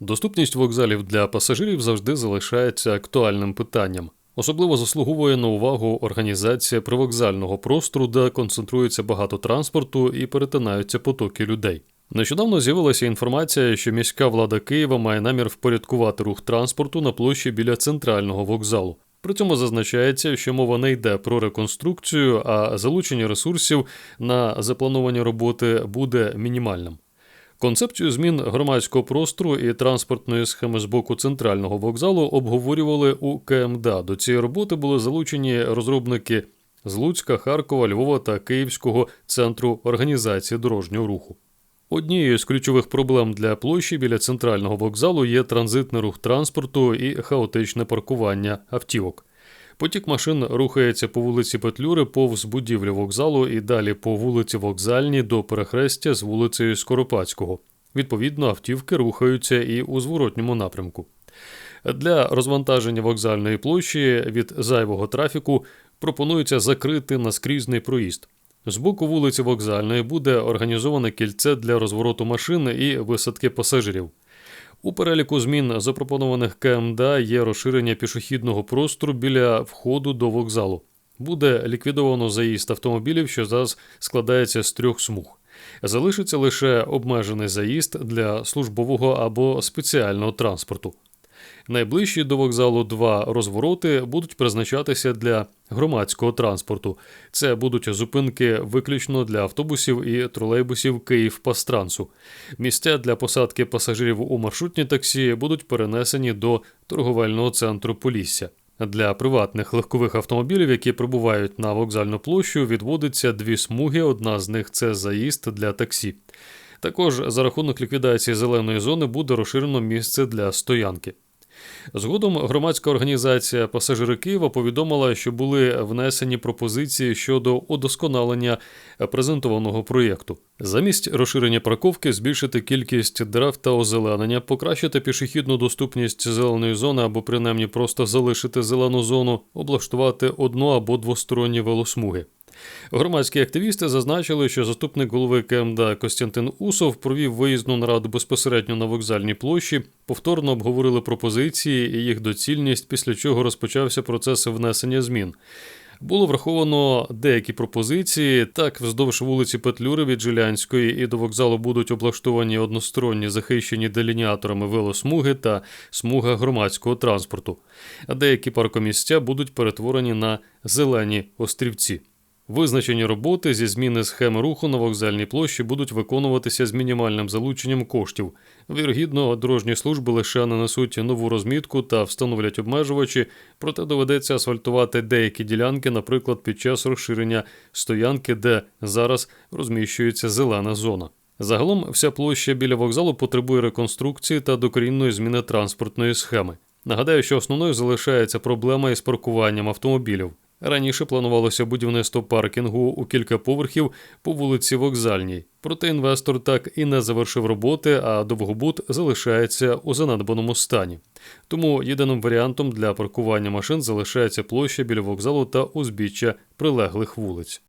Доступність вокзалів для пасажирів завжди залишається актуальним питанням. Особливо заслуговує на увагу організація привокзального простору, де концентрується багато транспорту і перетинаються потоки людей. Нещодавно з'явилася інформація, що міська влада Києва має намір впорядкувати рух транспорту на площі біля центрального вокзалу. При цьому зазначається, що мова не йде про реконструкцію, а залучення ресурсів на заплановані роботи буде мінімальним. Концепцію змін громадського простору і транспортної схеми з боку центрального вокзалу обговорювали у КМДА. До цієї роботи були залучені розробники з Луцька, Харкова, Львова та Київського центру організації дорожнього руху. Однією з ключових проблем для площі біля центрального вокзалу є транзитний рух транспорту і хаотичне паркування автівок. Потік машин рухається по вулиці Петлюри повз будівлю вокзалу і далі по вулиці Вокзальній до перехрестя з вулицею Скоропадського. Відповідно, автівки рухаються і у зворотньому напрямку. Для розвантаження вокзальної площі від зайвого трафіку пропонується закрити наскрізний проїзд. З боку вулиці Вокзальної буде організоване кільце для розвороту машин і висадки пасажирів. У переліку змін, запропонованих КМДА, є розширення пішохідного простору біля входу до вокзалу. Буде ліквідовано заїзд автомобілів, що зараз складається з трьох смуг. Залишиться лише обмежений заїзд для службового або спеціального транспорту. Найближчі до вокзалу два розвороти будуть призначатися для громадського транспорту. Це будуть зупинки виключно для автобусів і тролейбусів Київ-Пастрансу. Місця для посадки пасажирів у маршрутні таксі будуть перенесені до торговельного центру Полісся. Для приватних легкових автомобілів, які прибувають на вокзальну площу, відводиться дві смуги. Одна з них це заїзд для таксі. Також за рахунок ліквідації зеленої зони буде розширено місце для стоянки. Згодом громадська організація Пасажири Києва повідомила, що були внесені пропозиції щодо удосконалення презентованого проєкту. Замість розширення парковки збільшити кількість дерев та озеленення, покращити пішохідну доступність зеленої зони або принаймні просто залишити зелену зону, облаштувати одну або двосторонні велосмуги. Громадські активісти зазначили, що заступник голови КМДА Костянтин Усов провів виїзну нараду безпосередньо на вокзальній площі, повторно обговорили пропозиції і їх доцільність, після чого розпочався процес внесення змін. Було враховано деякі пропозиції. Так, вздовж вулиці Петлюри від Жилянської і до вокзалу будуть облаштовані односторонні захищені делініаторами велосмуги та смуга громадського транспорту. А деякі паркомісця будуть перетворені на зелені острівці. Визначені роботи зі зміни схеми руху на вокзальній площі будуть виконуватися з мінімальним залученням коштів. Вірогідно, дорожні служби лише нанесуть нову розмітку та встановлять обмежувачі, проте доведеться асфальтувати деякі ділянки, наприклад, під час розширення стоянки, де зараз розміщується зелена зона. Загалом вся площа біля вокзалу потребує реконструкції та докорінної зміни транспортної схеми. Нагадаю, що основною залишається проблема із паркуванням автомобілів. Раніше планувалося будівництво паркінгу у кілька поверхів по вулиці Вокзальній, проте інвестор так і не завершив роботи, а довгобут залишається у занадбаному стані. Тому єдиним варіантом для паркування машин залишається площа біля вокзалу та узбіччя прилеглих вулиць.